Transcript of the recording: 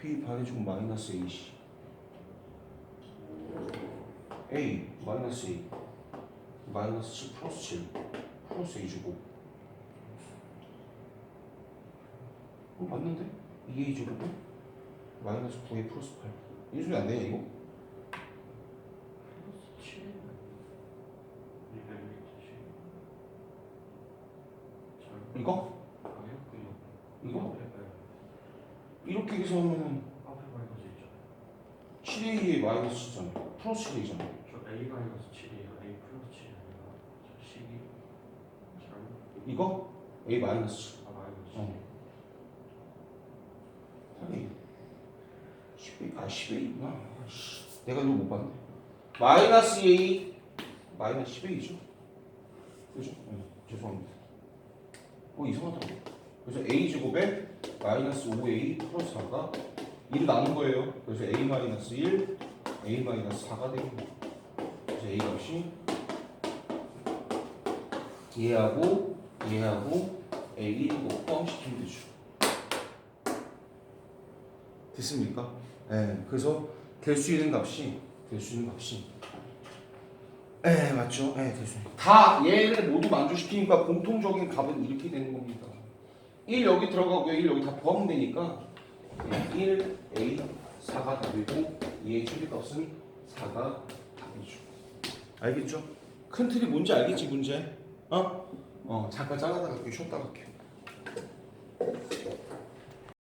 B 반해주고 마이너스 AC A 마이너스 A 마이너스 7 플러스 7 플러스 A 주고 어, 맞는데? 2A 주고 마이너스 9A 플러스 8이 소리 안 되냐 이거? 플러스 7 이거? 이거? 이렇게 계산하면 앞에 마이너스 있잖아요 7A에 마이너스 7잖아 플러스 7A잖아 저 A 마이너스 7이에요 A 플러스 7이 아니라 저12 잘못 이거? A 마이너스. 7아 마이너스. 어. 아니 10A 아 10A구나? 내가 이거 못 봤네. 마이너스 A 마이너스 10A죠? 그죠? 네, 죄송합니다. 어 이상하더라고 그래서 A 제곱에 마이너스 5A 플러스 4가 1이 나는 거예요. 그래서 A 마이너스 1 A 마이너스 4가 됩니다. 그래서 A 값이 얘하고 얘하고 A 1고 포함시키면 되죠. 됐습니까? 네, 그래서 될 수 있는 값이 될 수 있는 값이. 네 맞죠? 네 됐습니다 다 얘를 모두 만족시키니까 공통적인 값은 이렇게 되는 겁니다 1 여기 들어가고요 1 여기 다 포함 되니까 1, A, 4가 답이고 얘의 최대값은 4가 답이죠 알겠죠? 큰 틀이 뭔지 알겠지 문제? 어? 어 잠깐 잘라다 갈게요 쉬었다 갈게요